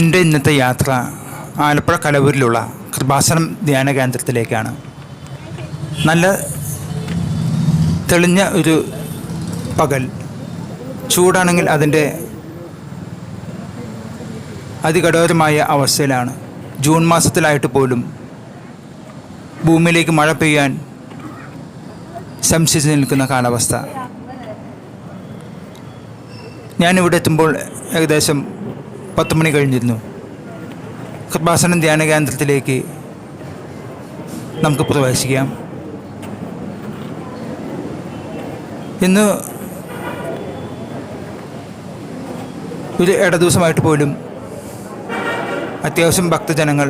എന്റെ ഇന്നത്തെ യാത്ര ആലപ്പുഴ കലവൂരിലുള്ള കൃപാസനം ധ്യാന കേന്ദ്രത്തിലേക്കാണ്. നല്ല തെളിഞ്ഞ ഒരു പകൽ ചൂടാണെങ്കിൽ അതിന്റെ അതികഠോരമായ അവസ്ഥയിലാണ്. ജൂൺ മാസത്തിലായിട്ട് പോലും ഭൂമിയിലേക്ക് മഴ പെയ്യാൻ സംശയിച്ച് നിൽക്കുന്ന കാലാവസ്ഥ. ഞാനിവിടെ എത്തുമ്പോൾ ഏകദേശം പത്ത് മണി കഴിഞ്ഞിരുന്നു. കൃപാസനം ധ്യാന കേന്ദ്രത്തിലേക്ക് നമുക്ക് പ്രവേശിക്കാം. ഇന്ന് ഒരു ഇട ദിവസമായിട്ട് പോലും അത്യാവശ്യം ഭക്തജനങ്ങൾ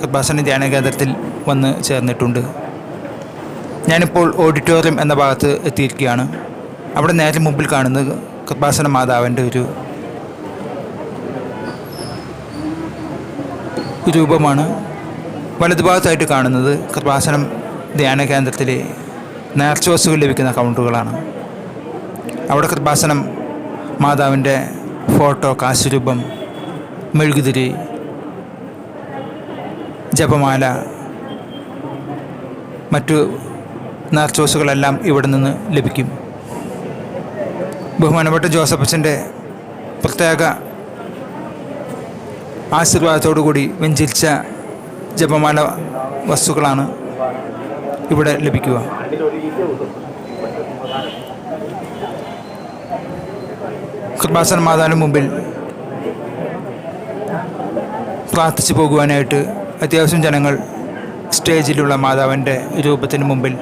കൃപാസന ധ്യാന കേന്ദ്രത്തിൽ വന്ന് ചേർന്നിട്ടുണ്ട്. ഞാനിപ്പോൾ ഓഡിറ്റോറിയം എന്ന ഭാഗത്ത് എത്തിയിരിക്കുകയാണ്. അവിടെ നേരെ മുമ്പിൽ കാണുന്നത് കൃപാസന മാതാവിന്റെ ഒരു രൂപമാണ്. വലതുഭാഗത്തായിട്ട് കാണുന്നത് കൃപാസനം ധ്യാന കേന്ദ്രത്തിലെ നേർച്ച വസ്തുക്കൾ ലഭിക്കുന്ന കൗണ്ടറുകളാണ്. അവിടെ കൃപാസനം മാതാവിന്റെ ഫോട്ടോ കാശുരൂപം മെഴുകുതിരി ജപമാല മറ്റു നേർച്ചോസുകളെല്ലാം ഇവിടെ നിന്ന് ലഭിക്കും. ബഹുമാനപ്പെട്ട ജോസഫച്ചന്റെ പ്രത്യേക ആശീർവാദത്തോടുകൂടി വെഞ്ചരിച്ച ജപമാല വസ്തുക്കളാണ് ഇവിടെ ലഭിക്കുക. കൃപാസന മാതാവിന് മുമ്പിൽ പ്രാർത്ഥിച്ചു പോകുവാനായിട്ട് അത്യാവശ്യം ജനങ്ങൾ സ്റ്റേജിലുള്ള മാതാവിന്റെ രൂപത്തിന് മുമ്പിൽ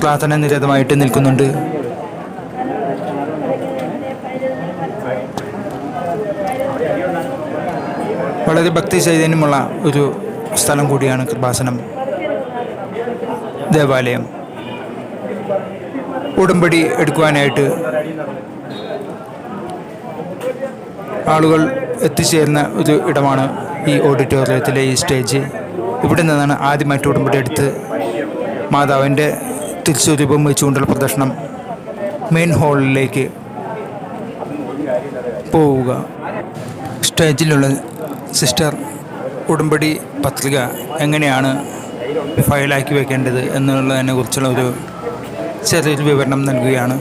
പ്രാർത്ഥന നിരതമായിട്ട് നിൽക്കുന്നുണ്ട്. വളരെ ഭക്തി ചൈതന്യമുള്ള ഒരു സ്ഥലം കൂടിയാണ് കൃപാസനം ദേവാലയം. ഉടമ്പടി എടുക്കുവാനായിട്ട് ആളുകൾ എത്തിച്ചേരുന്ന ഒരു ഇടമാണ് ഈ ഓഡിറ്റോറിയത്തിലെ ഈ സ്റ്റേജ്. ഇവിടെ നിന്നാണ് ആദ്യമായിട്ട് ഉടമ്പടി എടുത്ത് മാതാവിന്റെ തിരിച്ചുരൂപം വെച്ചുകൊണ്ടുള്ള പ്രദർശനം മെയിൻ ഹാളിലേക്ക് പോവുക. സ്റ്റേജിലുള്ള സിസ്റ്റർ ഉടമ്പടി പത്രിക എങ്ങനെയാണ് ഫയലാക്കി വെക്കേണ്ടത് എന്നുള്ളതിനെ കുറിച്ചുള്ള ഒരു ചെറിയൊരു വിവരണം നൽകുകയാണ്.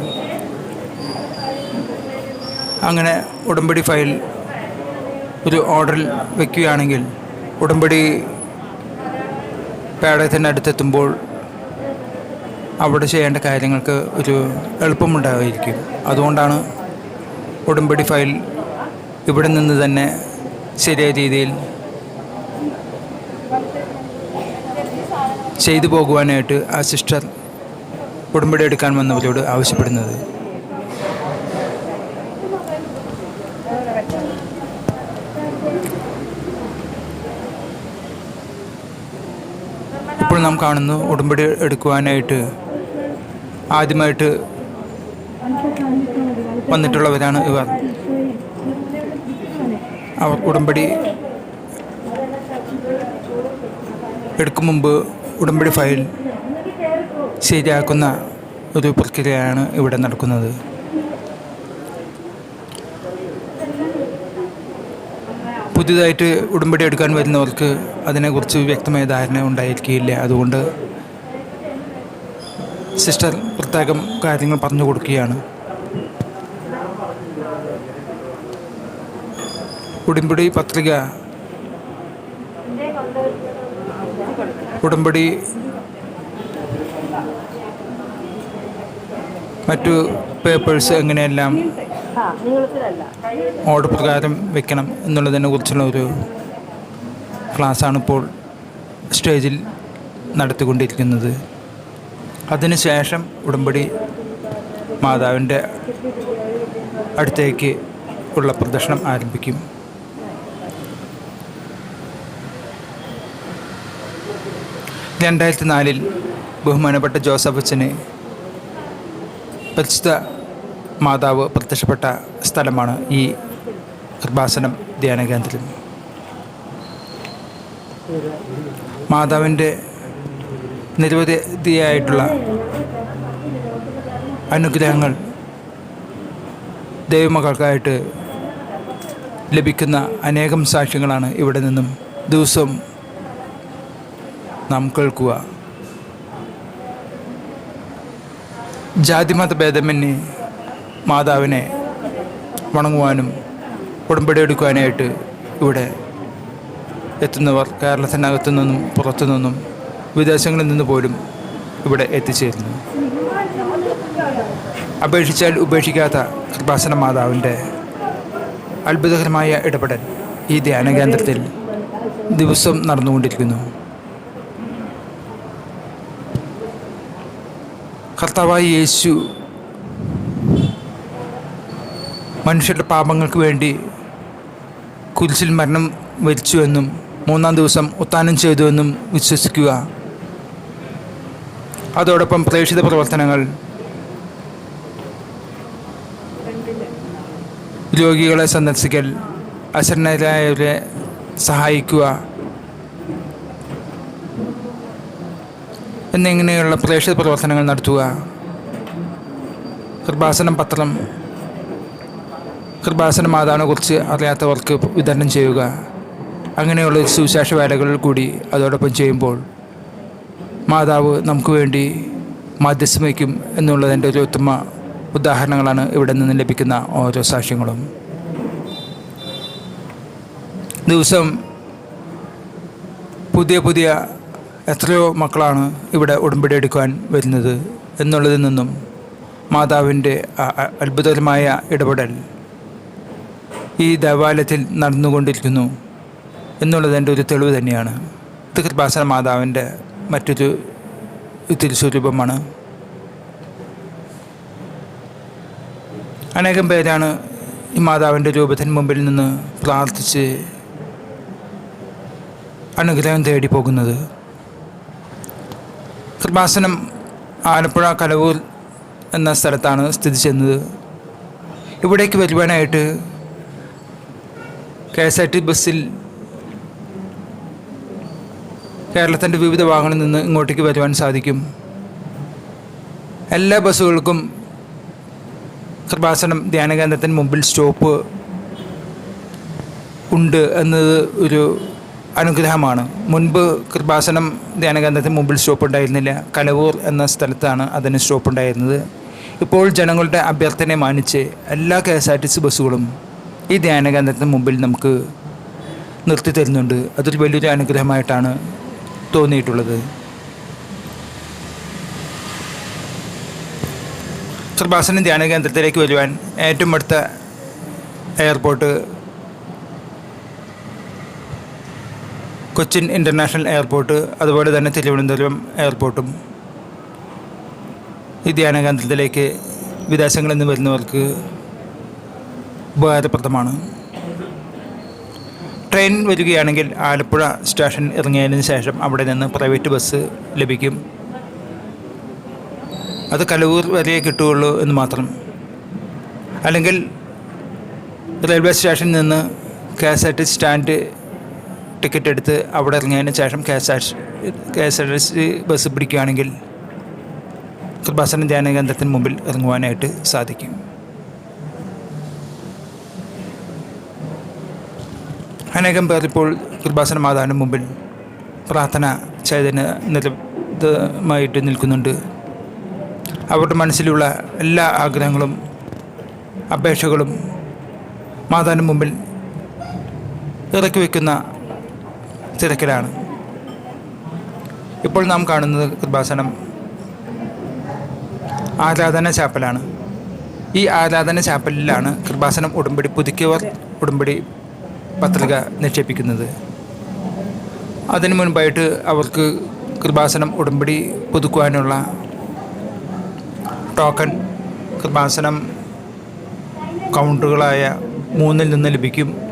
അങ്ങനെ ഉടമ്പടി ഫയൽ ഒരു ഓർഡറിൽ വെക്കുകയാണെങ്കിൽ ഉടമ്പടി പേടകത്തിന്റെ അടുത്തെത്തുമ്പോൾ അവിടെ ചെയ്യേണ്ട കാര്യങ്ങൾക്ക് ഒരു എളുപ്പമുണ്ടായിരിക്കും. അതുകൊണ്ടാണ് ഉടമ്പടി ഫയൽ ഇവിടെ നിന്ന് തന്നെ ശരിയായ രീതിയിൽ ചെയ്തു പോകുവാനായിട്ട് ആ സിസ്റ്റർ ഉടമ്പടി എടുക്കാൻ വന്നവരോട് ആവശ്യപ്പെടുന്നത്. ഇപ്പോൾ നാം കാണുന്നു ഉടമ്പടി എടുക്കുവാനായിട്ട് ആദ്യമായിട്ട് വന്നിട്ടുള്ളവരാണ് ഇവർ. ഉടമ്പടി എടുക്കും മുമ്പ് ഉടമ്പടി ഫയൽ ശരിയാക്കുന്ന ഒരു പ്രക്രിയയാണ് ഇവിടെ നടക്കുന്നത്. പുതിയതായിട്ട് ഉടമ്പടി എടുക്കാൻ വരുന്നവർക്ക് അതിനെക്കുറിച്ച് വ്യക്തമായ ധാരണ ഉണ്ടായിരിക്കില്ല അതുകൊണ്ട് സിസ്റ്റർ പ്രത്യേകം കാര്യങ്ങൾ പറഞ്ഞു കൊടുക്കുകയാണ്. ഉടമ്പടി പത്രിക. ഉടമ്പടി മറ്റു പേപ്പേഴ്സ് എങ്ങനെയെല്ലാം? ഓർഡർ പ്രകാരം വെക്കണം എന്നുള്ളതിനെ കുറിച്ചുള്ള ഒരു ക്ലാസ്സാണ് ഇപ്പോൾ സ്റ്റേജിൽ നടത്തിക്കൊണ്ടിരിക്കുന്നത്. അതിനുശേഷം ഉടമ്പടി മാതാവിന്റെ അടുത്തേക്ക് ഉള്ള പ്രദർശനം ആരംഭിക്കും. രണ്ടായിരത്തി നാലിൽ ബഹുമാനപ്പെട്ട ജോസഫ് അച്ഛന് പരിശുദ്ധ മാതാവ് പ്രത്യക്ഷപ്പെട്ട സ്ഥലമാണ് ഈ കൃപാസനം ധ്യാന കേന്ദ്രം. മാതാവിന്റെ നിരവധിയായിട്ടുള്ള അനുഗ്രഹങ്ങൾ ദൈവമക്കൾക്കായിട്ട് ലഭിക്കുന്ന അനേകം സാക്ഷ്യങ്ങളാണ് ഇവിടെ നിന്നും ദിവസവും നാം കേൾക്കുക. ജാതിമത ഭേദമന്യേ മാതാവിനെ വണങ്ങുവാനും ഉടമ്പടി എടുക്കുവാനായിട്ട് ഇവിടെ എത്തുന്നവർ കേരളത്തിനകത്തു നിന്നും പുറത്തു നിന്നും വിദേശങ്ങളിൽ നിന്ന് പോലും ഇവിടെ എത്തിച്ചേരുന്നു. അപേക്ഷിച്ചാൽ ഉപേക്ഷിക്കാത്ത കൃപാസന മാതാവിന്റെ അത്ഭുതകരമായ ഇടപെടൽ ഈ ധ്യാന കേന്ദ്രത്തിൽ ദിവസം നടന്നുകൊണ്ടിരിക്കുന്നു. കർത്താവായ യേശു മനുഷ്യരുടെ പാപങ്ങൾക്ക് വേണ്ടി കുരിശിൽ മരണം വരിച്ചുവെന്നും മൂന്നാം ദിവസം ഉത്താനം ചെയ്തുവെന്നും വിശ്വസിക്കുക. അതോടൊപ്പം പ്രേക്ഷിത പ്രവർത്തനങ്ങൾ രോഗികളെ സന്ദർശിക്കൽ അശരണരായവരെ സഹായിക്കുക എന്നിങ്ങനെയുള്ള പ്രേക്ഷിത പ്രവർത്തനങ്ങൾ നടത്തുക? കൃപാസനം പത്രം. കൃപാസന കുറിച്ച് അറിയാത്തവർക്ക് വിതരണം ചെയ്യുക. അങ്ങനെയുള്ള സുവിശേഷ വേലകളിൽ കൂടി അതോടൊപ്പം ചെയ്യുമ്പോൾ മാതാവ് നമുക്ക് വേണ്ടി മാധ്യസ്ഥം വയ്ക്കും എന്നുള്ളതിന്റെ ഒരു ഉത്തമ ഉദാഹരണങ്ങളാണ് ഇവിടെ നിന്ന് ലഭിക്കുന്ന ഓരോ സാക്ഷ്യങ്ങളും. ദിവസം പുതിയ പുതിയ എത്രയോ മക്കളാണ് ഇവിടെ ഉടമ്പടി എടുക്കുവാൻ വരുന്നത് എന്നുള്ളതിൽ നിന്നും മാതാവിന്റെ അത്ഭുതകരമായ ഇടപെടൽ ഈ ദേവാലയത്തിൽ നടന്നുകൊണ്ടിരിക്കുന്നു എന്നുള്ളതിന്റെ ഒരു തെളിവ് തന്നെയാണ്. ഇത് മാതാവിന്റെ മറ്റൊരു തിരുസ്വരൂപമാണ്. അനേകം പേരാണ് ഈ മാതാവിന്റെ രൂപത്തിന് മുമ്പിൽ നിന്ന് പ്രാർത്ഥിച്ച് അനുഗ്രഹം തേടി പോകുന്നത് കൃപാസനം ആലപ്പുഴ കലവൂർ എന്ന സ്ഥലത്താണ് സ്ഥിതി ചെയ്യുന്നത്. ഇവിടേക്ക് വരുവാനായിട്ട് കെ എസ് ആർ ടി ബസ്സിൽ കേരളത്തിന്റെ വിവിധ ഭാഗങ്ങളിൽ നിന്ന് ഇങ്ങോട്ടേക്ക് വരുവാൻ സാധിക്കും. എല്ലാ ബസ്സുകൾക്കും കൃപാസനം ധ്യാനകേന്ദ്രത്തിന് മുമ്പിൽ സ്റ്റോപ്പ് ഉണ്ട് എന്നത് ഒരു അനുഗ്രഹമാണ്. മുൻപ് കൃപാസനം ധ്യാനകേന്ദ്രത്തിന് മുമ്പിൽ സ്റ്റോപ്പ് ഉണ്ടായിരുന്നില്ല. കലവൂർ എന്ന സ്ഥലത്താണ് അതിന് സ്റ്റോപ്പ് ഉണ്ടായിരുന്നത്. ഇപ്പോൾ ജനങ്ങളുടെ അഭ്യർത്ഥനയെ മാനിച്ച് എല്ലാ K S R T C ബസ്സുകളും ഈ ധ്യാനകേന്ദ്രത്തിന് മുമ്പിൽ നമുക്ക് നിർത്തി തരുന്നുണ്ട്. അതൊരു വലിയൊരു അനുഗ്രഹമായിട്ടാണ് തോന്നിയിട്ടുള്ളത്. കൃപാസനം ധ്യാനകേന്ദ്രത്തിലേക്ക് വരുവാൻ ഏറ്റവും അടുത്ത എയർപോർട്ട് കൊച്ചിൻ ഇന്റർനാഷണൽ എയർപോർട്ട് അതുപോലെ തന്നെ തിരുവനന്തപുരം എയർപോർട്ടും ഈ ധ്യാന കേന്ദ്രത്തിലേക്ക് വിദേശങ്ങളിൽ നിന്ന് വരുന്നവർക്ക് ഉപകാരപ്രദമാണ്. ട്രെയിൻ വരികയാണെങ്കിൽ ആലപ്പുഴ സ്റ്റേഷൻ ഇറങ്ങിയതിന് ശേഷം അവിടെ നിന്ന് പ്രൈവറ്റ് ബസ് ലഭിക്കും. അത് കലവൂർ വരെ കിട്ടുകയുള്ളൂ എന്ന് മാത്രം. അല്ലെങ്കിൽ റെയിൽവേ സ്റ്റേഷനിൽ നിന്ന് K S R T stand ticket എടുത്ത് അവിടെ ഇറങ്ങിയതിന് ശേഷം K S R K S R T C bus പിടിക്കുകയാണെങ്കിൽ കൃപാസന ധ്യാന കേന്ദ്രത്തിന് മുമ്പിൽ ഇറങ്ങുവാനായിട്ട് സാധിക്കും. അനേകം പേർ ഇപ്പോൾ കൃപാസന മാതാവിന് മുമ്പിൽ പ്രാർത്ഥന ചെയ്തതിന് നിരമായിട്ട് നിൽക്കുന്നുണ്ട്. അവരുടെ മനസ്സിലുള്ള എല്ലാ ആഗ്രഹങ്ങളും അപേക്ഷകളും മാതാവിന് മുമ്പിൽ ഇറക്കി വയ്ക്കുന്ന തിരക്കിലാണ്. ഇപ്പോൾ നാം കാണുന്നത് കൃപാസനം ആരാധന ചാപ്പലാണ്. ഈ ആരാധന ചാപ്പലിലാണ് കൃപാസനം ഉടമ്പടി പുതുക്കിയവർ ഉടമ്പടി പത്രിക നിക്ഷേപിക്കുന്നത്. അതിനു മുൻപായിട്ട് അവർക്ക് കൃപാസനം ഉടമ്പടി പുതുക്കുവാനുള്ള ടോക്കൺ കൃപാസനം കൗണ്ടറുകളായ മൂന്നിൽ നിന്ന് ലഭിക്കും.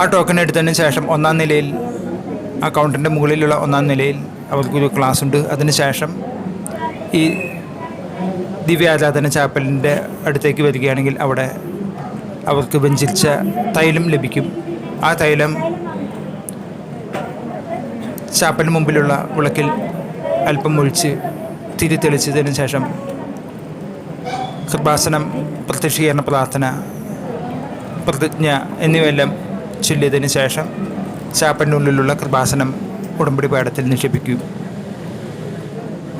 ആ ടോക്കൺ എടുത്തതിന് ശേഷം ഒന്നാം നിലയിൽ ആ കൗണ്ടറിന്റെ മുകളിലുള്ള ഒന്നാം നിലയിൽ അവർക്കൊരു ക്ലാസ് ഉണ്ട്. അതിന് ശേഷം ഈ ദിവ്യാരാധന ചാപ്പലിന്റെ അടുത്തേക്ക് വരികയാണെങ്കിൽ അവിടെ അവർക്ക് വഞ്ചിച്ച തൈലം ലഭിക്കും. ആ തൈലം ചാപ്പലിന് മുമ്പിലുള്ള വിളക്കിൽ അല്പം ഒഴിച്ച് തിരി തെളിച്ചതിന് ശേഷം കൃപാസനം പ്രത്യക്ഷീകരണ പ്രാർത്ഥന പ്രതിജ്ഞ എന്നിവയെല്ലാം ചൊല്ലിയതിന് ശേഷം ചാപ്പന്റെ ഉള്ളിലുള്ള കൃപാസനം ഉടമ്പടി പാടത്തിൽ നിക്ഷേപിക്കും.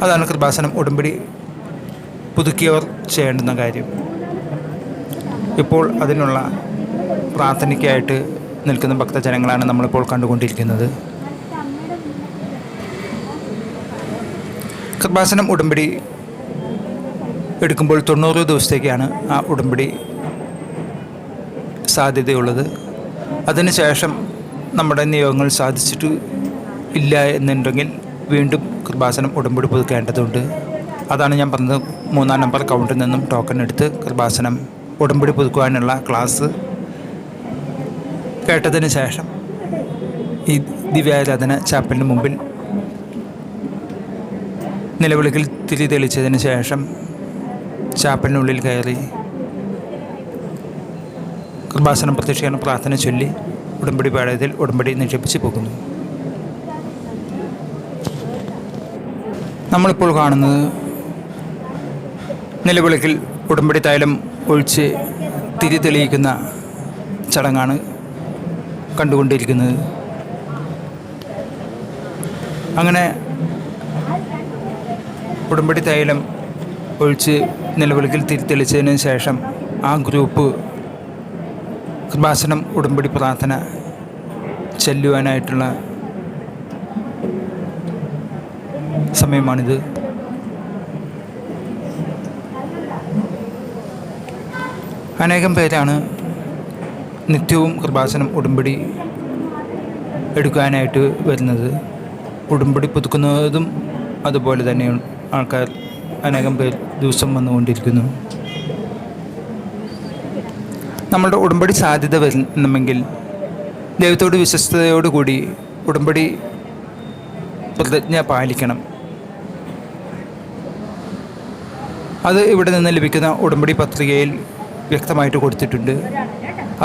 അതാണ് കൃപാസനം ഉടമ്പടി പുതുക്കിയവർ ചെയ്യേണ്ടുന്ന കാര്യം. ഇപ്പോൾ അതിനുള്ള പ്രാർത്ഥനയ്ക്കായിട്ട് നിൽക്കുന്ന ഭക്തജനങ്ങളാണ് നമ്മളിപ്പോൾ കണ്ടുകൊണ്ടിരിക്കുന്നത്. കൃപാസനം ഉടമ്പടി എടുക്കുമ്പോൾ തൊണ്ണൂറ് ദിവസത്തേക്കാണ് ആ ഉടമ്പടി സാധ്യതയുള്ളത്. അതിനുശേഷം നമ്മുടെ നിയോഗങ്ങൾ സാധിച്ചിട്ട് ഇല്ല എന്നുണ്ടെങ്കിൽ വീണ്ടും കൃപാസനം ഉടമ്പടി പുതുക്കേണ്ടതുണ്ട്. അതാണ് ഞാൻ പറഞ്ഞത്. മൂന്നാം നമ്പർ കൗണ്ടിൽ നിന്നും ടോക്കൺ എടുത്ത് കൃപാസനം ഉടമ്പടി പുതുക്കുവാനുള്ള ക്ലാസ് കേട്ടതിന് ശേഷം ഈ ദിവ്യാരാധന ചാപ്പലിന് മുമ്പിൽ നിലവിളികൾ തിരി തെളിച്ചതിന് ശേഷം ചാപ്പലിനുള്ളിൽ കയറി കൃപാസനം പ്രത്യക്ഷീകരണ പ്രാർത്ഥന ചൊല്ലി ഉടമ്പടി പാളയത്തിൽ ഉടമ്പടി നിക്ഷേപിച്ച് പോകുന്നു. നമ്മളിപ്പോൾ കാണുന്നത് നിലവിളക്കിൽ ഉടമ്പടി തൈലം ഒഴിച്ച് തിരി തെളിയിക്കുന്ന ചടങ്ങാണ് കണ്ടുകൊണ്ടിരിക്കുന്നത്. അങ്ങനെ ഉടമ്പടി തൈലം ഒഴിച്ച് നിലവിളക്കിൽ തിരി തെളിച്ചതിന് ശേഷം ആ ഗ്രൂപ്പ് കൃപാസനം ഉടമ്പടി പ്രാർത്ഥന ചെല്ലുവാനായിട്ടുള്ള സമയമാണിത്. അനേകം പേരാണ് നിത്യവും കൃപാസനം ഉടമ്പടി എടുക്കാനായിട്ട് വരുന്നത്. ഉടമ്പടി പുതുക്കുന്നതും അതുപോലെ തന്നെ ആൾക്കാർ അനേകം പേർ ദിവസം വന്നുകൊണ്ടിരിക്കുന്നു. നമ്മളുടെ ഉടമ്പടി സാധ്യത വരുന്നുമെങ്കിൽ ദൈവത്തോട് വിശ്വസ്തയോടുകൂടി ഉടമ്പടി പ്രതിജ്ഞ പാലിക്കണം. അത് ഇവിടെ നിന്ന് ലഭിക്കുന്ന ഉടമ്പടി പത്രികയിൽ വ്യക്തമായിട്ട് കൊടുത്തിട്ടുണ്ട്.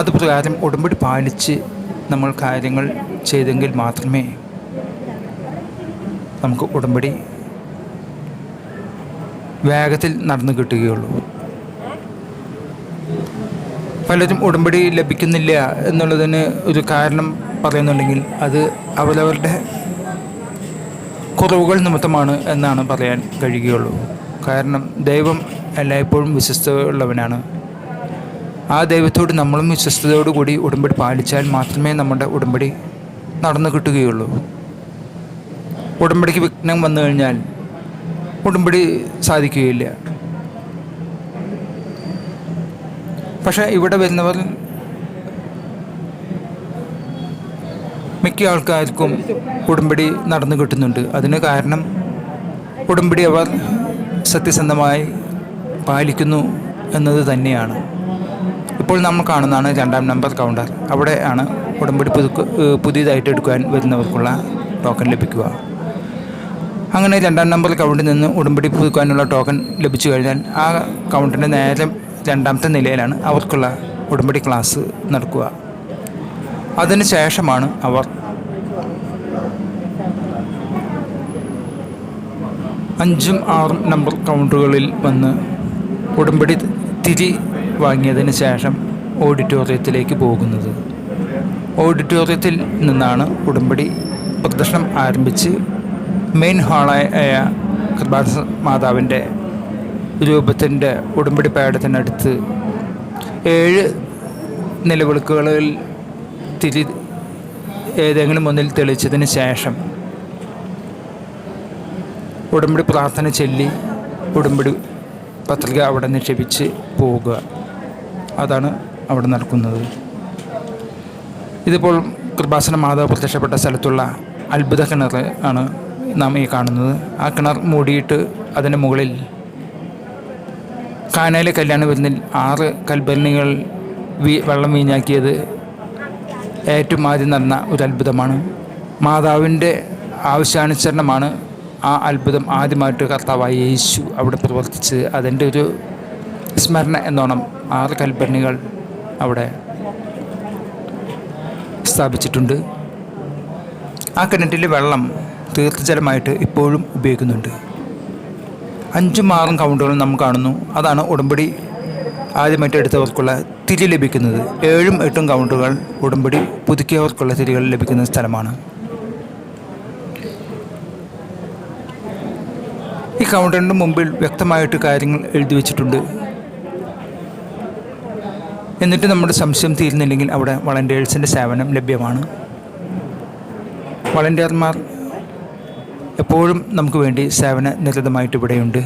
അത് പ്രകാരം ഉടമ്പടി പാലിച്ച് നമ്മൾ കാര്യങ്ങൾ ചെയ്തെങ്കിൽ മാത്രമേ നമുക്ക് ഉടമ്പടി വേഗത്തിൽ നടന്നു കിട്ടുകയുള്ളൂ. പലരും ഉടമ്പടി ലഭിക്കുന്നില്ല എന്നുള്ളതിന് ഒരു കാരണം പറയുന്നുണ്ടെങ്കിൽ അത് അവരവരുടെ കുറവുകൾ നിമിത്തമാണ് എന്നാണ് പറയാൻ കഴിയുകയുള്ളൂ. കാരണം ദൈവം എല്ലായ്പ്പോഴും വിശ്വസ്തയുള്ളവനാണ് ആ ദൈവത്തോട് നമ്മളും വിശ്വസ്തയോടുകൂടി ഉടമ്പടി പാലിച്ചാൽ മാത്രമേ നമ്മുടെ ഉടമ്പടി നടന്നു കിട്ടുകയുള്ളൂ. ഉടമ്പടിക്ക് വിഘ്നം വന്നു കഴിഞ്ഞാൽ ഉടമ്പടി സാധിക്കുകയില്ല. പക്ഷേ ഇവിടെ വരുന്നവർ മിക്ക ആൾക്കാർക്കും ഉടമ്പടി നടന്നു കിട്ടുന്നുണ്ട്. അതിന് കാരണം ഉടമ്പടി അവർ സത്യസന്ധമായി പാലിക്കുന്നു എന്നത് തന്നെയാണ്. ഇപ്പോൾ നമ്മൾ കാണുന്നതാണ് രണ്ടാം നമ്പർ കൗണ്ടർ. അവിടെ ആണ് ഉടമ്പടി പുതുക്ക് പുതിയതായിട്ട് എടുക്കാൻ വരുന്നവർക്കുള്ള ടോക്കൺ ലഭിക്കുക. അങ്ങനെ രണ്ടാം നമ്പർ കൗണ്ടിൽ നിന്ന് ഉടമ്പടി പുതുക്കാനുള്ള ടോക്കൺ ലഭിച്ചു കഴിഞ്ഞാൽ ആ കൗണ്ടിന്റെ നേരെ രണ്ടാമത്തെ നിലയിലാണ് അവർക്കുള്ള ഉടമ്പടി ക്ലാസ് നടക്കുക. അതിന് ശേഷമാണ് അവർ അഞ്ചും ആറും നമ്പർ കൗണ്ടറുകളിൽ വന്ന് ഉടമ്പടി തിരി വാങ്ങിയതിന് ശേഷം ഓഡിറ്റോറിയത്തിലേക്ക് പോകുന്നത്. ഓഡിറ്റോറിയത്തിൽ നിന്നാണ് ഉടമ്പടി പ്രദർശനം ആരംഭിച്ച് മെയിൻ ഹാളായ കൃപാസ മാതാവിന്റെ രൂപത്തിന്റെ ഉടമ്പടി പാടത്തിനടുത്ത് ഏഴ് നിലവിളക്കുകളിൽ തിരി ഏതെങ്കിലും ഒന്നിൽ തെളിച്ചതിന് ശേഷം ഉടമ്പടി പ്രാർത്ഥന ചൊല്ലി ഉടമ്പടി പത്രിക അവിടെ നിക്ഷേപിച്ച് പോവുക അതാണ് അവിടെ നടക്കുന്നത്. ഇതിപ്പോൾ കൃപാസന മാതാവ് പ്രത്യക്ഷപ്പെട്ട സ്ഥലത്തുള്ള അത്ഭുത കിണർ ആണ് നാം ഈ കാണുന്നത്. ആ കിണർ മൂടിയിട്ട് അതിന് മുകളിൽ കാനയിലെ കല്യാണ ആറ് കൽഭരണികൾ വീ വെള്ളം വീഞ്ഞാക്കിയത് ഏറ്റവും ആദ്യം നടന്ന ഒരു അത്ഭുതമാണ്. മാതാവിന്റെ ആവശ്യാനുസരണമാണ് ആ അത്ഭുതം ആദ്യമായിട്ട് കർത്താവായ യേശു അവിടെ പ്രവർത്തിച്ച് അതിന്റെ ഒരു സ്മരണ എന്നോണം ആറ് കൽപ്പണികൾ അവിടെ സ്ഥാപിച്ചിട്ടുണ്ട്. ആ കിണറ്റിലെ വെള്ളം തീർത്ഥജലമായിട്ട് ഇപ്പോഴും ഉപയോഗിക്കുന്നുണ്ട്. അഞ്ചും ആറും കൗണ്ടുകളും നാം കാണുന്നു. അതാണ് ഉടമ്പടി ആദ്യമായിട്ട് എടുത്തവർക്കുള്ള തിരി ലഭിക്കുന്നത്. ഏഴും എട്ടും കൗണ്ടുകൾ ഉടമ്പടി പുതുക്കിയവർക്കുള്ള തിരികൾ ലഭിക്കുന്ന സ്ഥലമാണ്. ഈ കൗണ്ടറിന്റെ മുമ്പിൽ വ്യക്തമായിട്ട് കാര്യങ്ങൾ എഴുതി വെച്ചിട്ടുണ്ട്. എന്നിട്ട് നമ്മുടെ സംശയം തീരുന്നില്ലെങ്കിൽ അവിടെ വളണ്ടിയേഴ്സിന്റെ സേവനം ലഭ്യമാണ്. വളണ്ടിയർമാർ എപ്പോഴും നമുക്ക് വേണ്ടി സേവന നിരതമായിട്ട് ഇവിടെയുണ്ട്.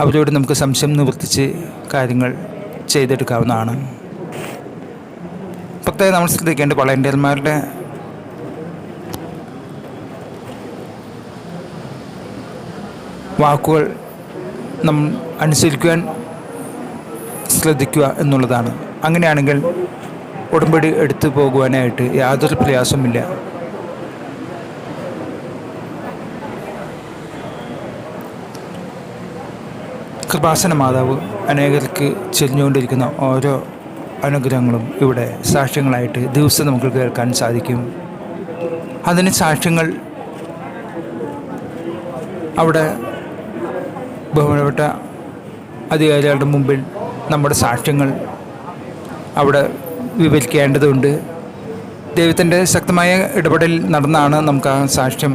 അവരോട് നമുക്ക് സംശയം നിവർത്തിച്ച് കാര്യങ്ങൾ ചെയ്തെടുക്കാവുന്നതാണ്. പ്രത്യേകം നമ്മൾ ശ്രദ്ധിക്കേണ്ട വളണ്ടിയർമാരുടെ വാക്കുകൾ നമ്മൾ അനുസരിക്കുവാൻ ശ്രദ്ധിക്കുക എന്നുള്ളതാണ്. അങ്ങനെയാണെങ്കിൽ ഉടമ്പടി എടുത്തു പോകുവാനായിട്ട് യാതൊരു പ്രയാസമില്ല കൃപാസന മാതാവ് അനേകർക്ക് ചെരിഞ്ഞുകൊണ്ടിരിക്കുന്ന ഓരോ അനുഗ്രഹങ്ങളും ഇവിടെ സാക്ഷ്യങ്ങളായിട്ട് ദിവസം നമുക്ക് കേൾക്കാൻ സാധിക്കും. അതിന് സാക്ഷ്യങ്ങൾ അവിടെ ബഹുമാനപ്പെട്ട അധികാരികളുടെ മുമ്പിൽ നമ്മുടെ സാക്ഷ്യങ്ങൾ അവിടെ വിവരിക്കേണ്ടതുണ്ട്. ദൈവത്തിന്റെ ശക്തമായ ഇടപെടൽ നടന്നാണ് നമുക്ക് ആ സാക്ഷ്യം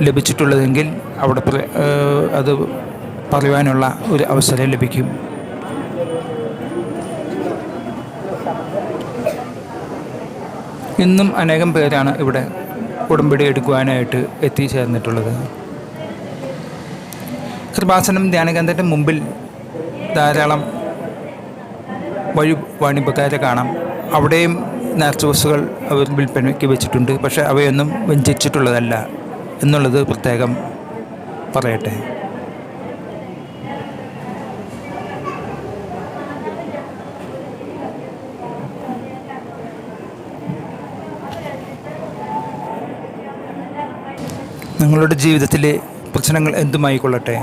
ലഭിച്ചിട്ടുള്ളതെങ്കിൽ അവിടെ അത് പറയുവാനുള്ള ഒരു അവസരം ലഭിക്കും. ഇന്നും അനേകം പേരാണ് ഇവിടെ ഉടമ്പടി എടുക്കുവാനായിട്ട് എത്തിച്ചേർന്നിട്ടുള്ളത്. കൃപാസനം ധ്യാനകേന്ദ്രത്തിന്റെ മുമ്പിൽ ധാരാളം വഴി വാണിപ്പക്കാരെ കാണാം. അവിടെയും നേർച്ച ബസ്സുകൾ അവർ വിൽപ്പനയ്ക്ക് വെച്ചിട്ടുണ്ട്. പക്ഷേ അവയൊന്നും വഞ്ചിച്ചിട്ടുള്ളതല്ല എന്നുള്ളത് പ്രത്യേകം പറയട്ടെ. നിങ്ങളുടെ ജീവിതത്തിലെ പ്രശ്നങ്ങൾ എന്തുമായിക്കൊള്ളട്ടെ?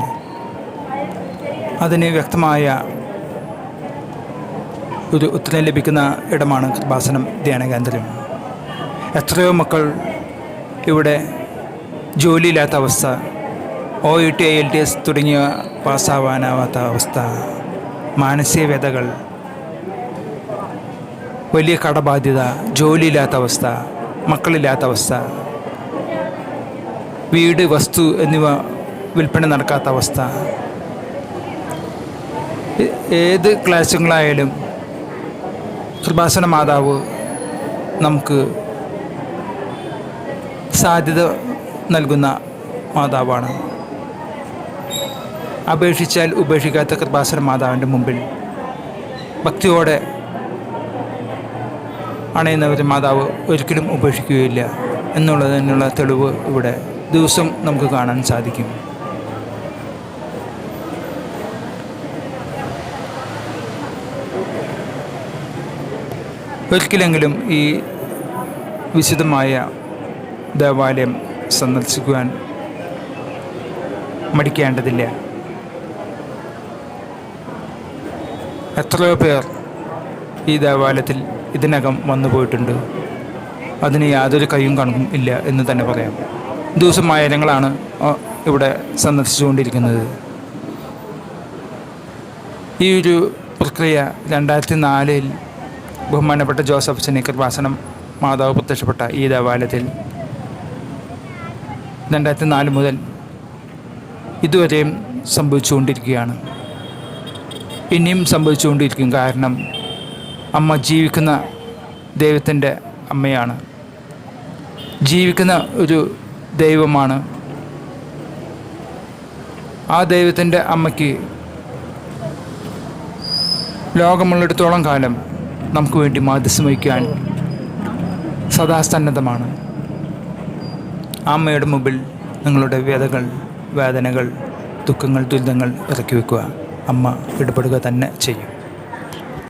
അതിന് വ്യക്തമായ ഒരു ഉത്തരം ലഭിക്കുന്ന ഇടമാണ് കൃപാസനം ധ്യാന കേന്ദ്രം എത്രയോ മക്കൾ ഇവിടെ ജോലിയില്ലാത്ത അവസ്ഥ O E T I E L T തുടങ്ങിയ പാസ്സാവാനാവാത്ത അവസ്ഥ മാനസിക വ്യതകൾ വലിയ കടബാധ്യത ജോലിയില്ലാത്ത അവസ്ഥ മക്കളില്ലാത്ത അവസ്ഥ. വീട് വസ്തു എന്നിവ വിൽപ്പന നടക്കാത്ത അവസ്ഥ. ഏത് ക്ലാസുകളായാലും കൃപാസന മാതാവ് നമുക്ക് സാധ്യത നൽകുന്ന മാതാവാണ്. അപേക്ഷിച്ചാൽ ഉപേക്ഷിക്കാത്ത കൃപാസന മാതാവിന്റെ മുമ്പിൽ ഭക്തിയോടെ അണയുന്നവർ മാതാവ് ഒരിക്കലും ഉപേക്ഷിക്കുകയില്ല. എന്നുള്ളതിനുള്ള തെളിവ് ഇവിടെ ദിവസം നമുക്ക് കാണാൻ സാധിക്കും. ഒരിക്കലെങ്കിലും ഈ വിശുദ്ധമായ ദേവാലയം സന്ദർശിക്കുവാൻ മടിക്കേണ്ടതില്ല. എത്രയോ പേർ ഈ ദേവാലയത്തിൽ ഇതിനകം വന്നു പോയിട്ടുണ്ട് അതിന് യാതൊരു കയ്യും കണക്കും ഇല്ല എന്ന് തന്നെ പറയാം. ദിവസം ആയിരങ്ങളാണ് ഇവിടെ സന്ദർശിച്ചുകൊണ്ടിരിക്കുന്നത്. ഈ ഒരു പ്രക്രിയ രണ്ടായിരത്തി നാലിൽ ബഹുമാനപ്പെട്ട ജോസഫ് ചെന്നിക്കർ വാസനം മാതാവ് പ്രത്യക്ഷപ്പെട്ട ഈ ദേവാലയത്തിൽ രണ്ടായിരത്തി നാല് മുതൽ ഇതുവരെയും സംഭവിച്ചുകൊണ്ടിരിക്കുകയാണ്. ഇനിയും സംഭവിച്ചുകൊണ്ടിരിക്കും കാരണം അമ്മ ജീവിക്കുന്ന ദൈവത്തിന്റെ അമ്മയാണ്. ജീവിക്കുന്ന ഒരു ദൈവമാണ്. ആ ദൈവത്തിന്റെ അമ്മയ്ക്ക് ലോകമുള്ളിടത്തോളം കാലം നമുക്ക് വേണ്ടി മാധ്യസ്ഥം വഹിക്കാൻ സദാസന്നദ്ധമാണ്. അമ്മയുടെ മുമ്പിൽ നിങ്ങളുടെ വ്യതകൾ വേദനകൾ ദുഃഖങ്ങൾ ദുരിതങ്ങൾ ഇറക്കി വെക്കുക. അമ്മ ഇടപെടുക തന്നെ ചെയ്യും.